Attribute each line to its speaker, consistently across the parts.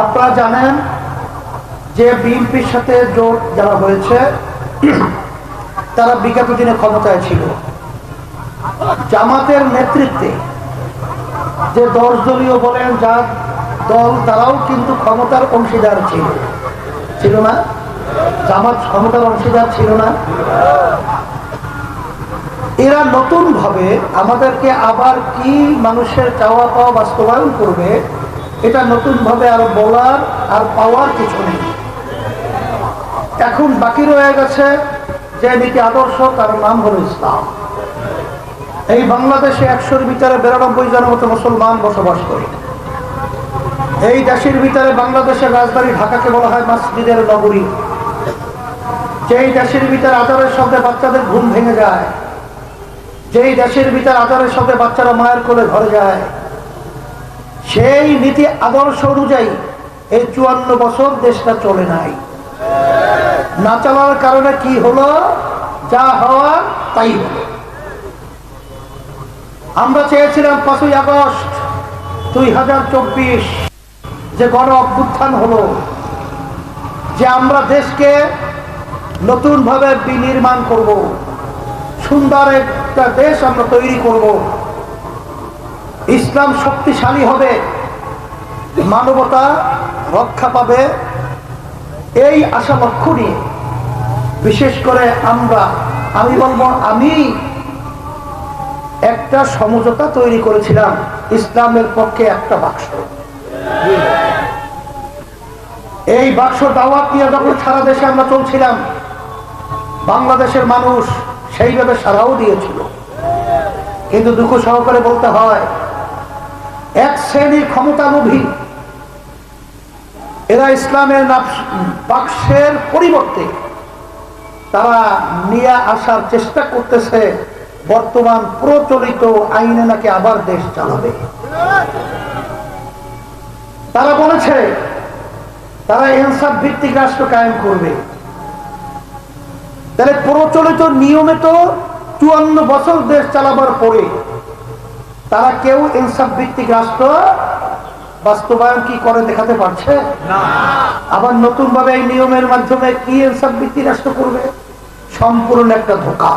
Speaker 1: আপনারা জানেন যে বিএনপির সাথে জোট যারা হয়েছে, তারা বিগত দিনে ক্ষমতায় ছিল। জামাতের নেতৃত্বে যে দশ দলীয় বলেন যা দল, তারাও কিন্তু ক্ষমতার অংশীদার ছিল। ছিল না? জামাত ক্ষমতার অংশীদার ছিল না? এরা নতুন ভাবে আমাদেরকে আবার কি মানুষের চাওয়া পাওয়া বাস্তবায়ন করবে এটা নতুন ভাবে আরও বলার আর পাওয়ার কিছু নেই। এখন বাকি রয়ে গেছে যে নীতি আদর্শ, তার নাম হলো ইসলাম। এই বাংলাদেশে একশোর ভিতরে বিরানব্বই জনের মতো মুসলমান বসবাস করে। এই দেশের ভিতরে বাংলাদেশের রাজধানী ঢাকাকে বলা হয় মসজিদের নগরী। যেই দেশের ভিতরে আদরের শব্দে বাচ্চাদের ঘুম ভেঙে যায়, যেই দেশের ভিতরে আদরের শব্দে বাচ্চারা মায়ের কোলে ঘরে যায় সেই নীতি আদর্শ অনুযায়ী এই চুয়ান্ন বছর দেশটা চলে নাই। না চলার কারণে কি হলো? যা হওয়া তাই হলো। আমরা চেয়েছিলাম পাঁচই আগস্ট দুই হাজার চব্বিশ যে গণ অভ্যুত্থান হলো, যে আমরা দেশকে নতুনভাবে বিনির্মাণ করব, সুন্দর একটা দেশ আমরা তৈরি করব। ইসলাম শক্তিশালী হবে, মানবতা রক্ষা পাবে, এই আশা লক্ষ্য নিয়ে বিশেষ করে আমরা, আমি বলব আমি একটা সমঝোতা তৈরি করেছিলাম, ইসলামের পক্ষে একটা বাক্স। এই বাক্স দাওয়াত নিয়ে যখন সারা দেশে আমরা চলছিলাম, বাংলাদেশের মানুষ সেইভাবে সারাও দিয়েছিল। কিন্তু দুঃখ সহকারে বলতে হয় এক শ্রেণির ক্ষমতালোভী। এরা ইসলামের বাক্সের পরিবর্তে তারা নিয়ে আসার চেষ্টা করতেছে, বর্তমান প্রচলিত আইনে নাকি আবার দেশ চালাবে। তারা বলেছে, তারা এনসাফ ভিত্তিক রাষ্ট্র কায়েম করবে। তাহলে প্রচলিত নিয়মে তো চুয়ান্ন বছর দেশ চালাবার পরে তারা কেউ ইনসাফ ভিত্তিক রাষ্ট্র বাস্তবায়ন কি করে দেখাতে পারছে? আবার নতুন ভাবে এই নিয়মের মাধ্যমে কি ইনসাফ ভিত্তিক রাষ্ট্র করবে? সম্পূর্ণ একটা ধোকা।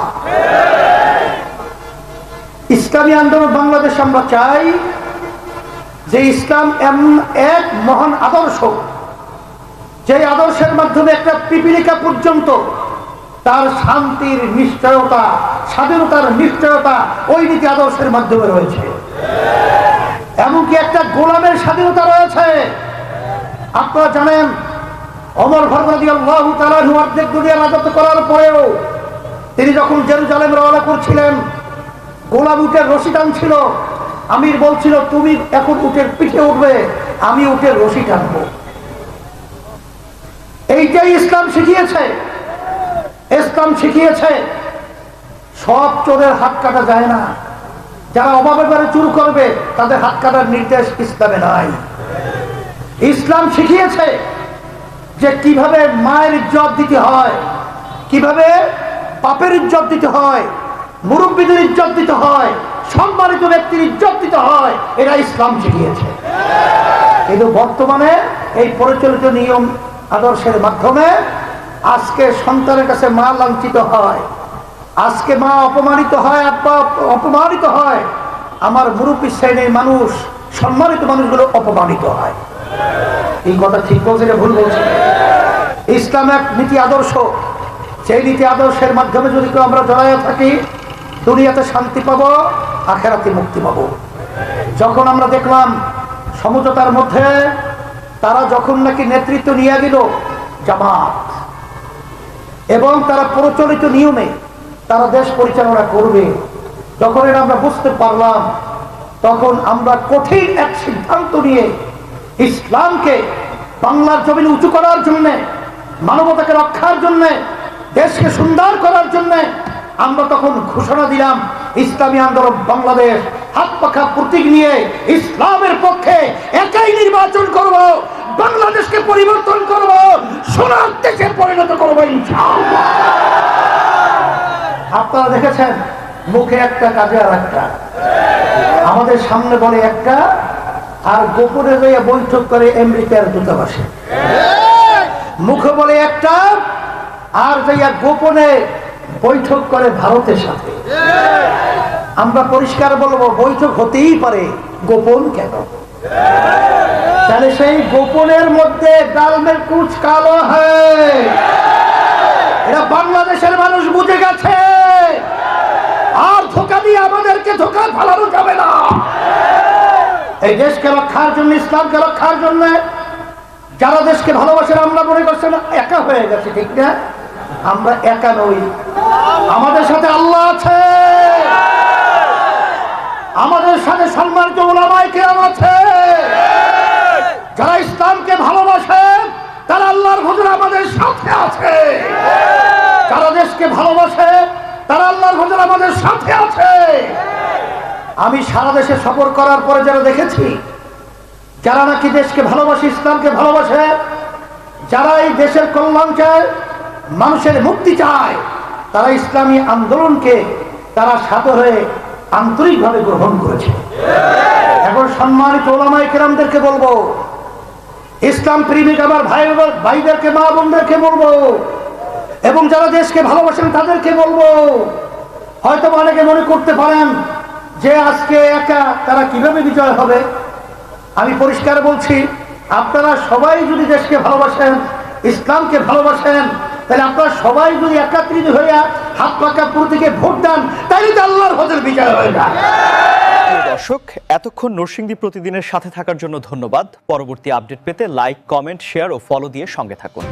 Speaker 1: ইসলামী আন্দোলন বাংলাদেশ আমরা চাই যে ইসলাম এমন এক মহান আদর্শ যে আদর্শের মাধ্যমে একটা পিপিলিকা পর্যন্ত তার শান্তির নিশ্চয়তা, স্বাধীনতার নিশ্চয়তা ওই নীতি আদর্শের মাধ্যমে রয়েছে। এমনকি একটা গোলামের স্বাধীনতা রয়েছে। আপনারা জানেন অমর রাজত্ব করার পরেও তিনি যখন জেরুজালেম রওনা করছিলেন, গোলাম উটের রশি টানছিল। আমির বলছিল, তুমি এখন উটের পিঠে উঠবে, আমি উটের রশি টানবো। এইটাই ইসলাম শিখিয়েছে। ইসলাম শিখিয়েছে, সব চোরের হাত কাটা যায় না। যারা অভাবে করে চুর করবে, তাদের হাত কাটার নির্দেশ ইসলামে নাই। ইসলাম শিখিয়েছে যে কীভাবে মায়ের ইজ্জত দিতে হয়, কীভাবে পাপের ইজ্জত দিতে হয়, মুরব্বীদের ইজ্জত দিতে হয়, সম্মানিত ব্যক্তির ইজ্জত দিতে হয়, এরা ইসলাম শিখিয়েছে। কিন্তু বর্তমানে এই পরিচালিত নিয়ম, আদর্শের মাধ্যমে আজকে সন্তানের কাছে মা লাঞ্ছিত হয়, আজকে মা অপমানিত হয়, আব্বা অপমানিত হয়, আমার মুরব্বী শ্রেণির মানুষ, সম্মানিত মানুষগুলো অপমানিত হয়। এই কথা ঠিক বলছে ভুল বলছে ইসলাম এক নীতি আদর্শ। সেই নীতি আদর্শের মাধ্যমে যদি কেউ আমরা জড়াইয়া থাকি, দুনিয়াতে শান্তি পাবো, আখেরাতে মুক্তি পাবো। যখন আমরা দেখলাম সমঝোতার মধ্যে, তারা যখন নাকি নেতৃত্ব নিয়ে গেল, জামাত এবং তারা প্রচলিত নিয়মে তারা দেশ পরিচালনা করবে। যখন এটা আমরা বুঝতে পারলাম, তখন আমরা কঠিন এক সিদ্ধান্ত নিয়ে ইসলামকে বাংলার জমিন উঁচু করার জন্য, মানবতাকে রক্ষার জন্য, দেশকে সুন্দর করার জন্য আমরা তখন ঘোষণা দিলাম, ইসলামী আন্দোলন বাংলাদেশ হাত পাখা প্রতীক নিয়ে ইসলামের পক্ষে একাই নির্বাচন করব। বাংলাদেশকে পরিবর্তন করব, সোনার দেশে পরিণত করব আপনারা দেখেছেন, মুখে একটা, কাজে আর একটা। আমাদের সামনে বলে একটা, আর গোপনে যাইয়া বৈঠক করে আমেরিকার দূতাবাসে। মুখে বলে একটা, আর যাইয়া গোপনে বৈঠক করে ভারতের সাথে। আমরা পরিষ্কার বলব, বৈঠক হতেই পারে, গোপন কেন? তাহলে সেই গোপনের মধ্যে ডালমের কুচ কালো হয়। বাংলাদেশের মানুষ বুঝে গেছে। আর ধোকা দিয়ে আমাদেরকে ধোকা ফেলানো যাবে না। এই দেশকে রক্ষার জন্য, ইসলামকে রক্ষার জন্য যারা দেশকে ভালোবাসেন আমরা মনে করছেন একা হয়ে গেছে, ঠিক না? আমরা একা নই। আমাদের সাথে আল্লাহ আছে। আমাদের সাথে সম্মানিত ওলামাই কেরাম আছে। যারা ইসলামকে ভালোবাসে, তারা আল্লাহর ভজর আমাদের সাথে আছে। যারা দেশকে ভালোবাসে, তারা আল্লাহর ভজর আমাদের সাথে আছে। আমি সারা দেশে সফর করার পরে যারা দেখেছি, যারা নাকি দেশকে ভালোবাসে, ইসলামকে ভালোবাসে যারা এই দেশের কল্যাণ চায়, মানুষের মুক্তি চায়, তারা ইসলামী আন্দোলনকে তারা সাদরে আন্তরিকভাবে গ্রহণ করেছে। এখন সম্মানিত ওলামাই কেরামদেরকে বলব ইসলাম প্রেমিক আমার ভাই ভাইদেরকে, মা বোনদেরকে বলব, এবং যারা দেশকে ভালোবাসেন তাদেরকে বলব। হয়তো অনেকে মনে করতে পারেন যে আজকে একা তারা কীভাবে বিজয় হবে? আমি পরিষ্কার বলছি, আপনারা সবাই যদি দেশকে ভালোবাসেন, ইসলামকে ভালোবাসেন, তাহলে আপনারা সবাই যদি একাত্রিত হইয়া হাত পাকা প্রতীকে ভোট দেন, তাহলে তো আল্লাহর হজের বিজয় হয়ে
Speaker 2: প্রিয় দর্শক, এতক্ষণ নরসিংদী প্রতিদিনের সাথে থাকার জন্য ধন্যবাদ। পরবর্তী আপডেট পেতে লাইক কমেন্ট শেয়ার ও ফলো দিয়ে সঙ্গে থাকুন।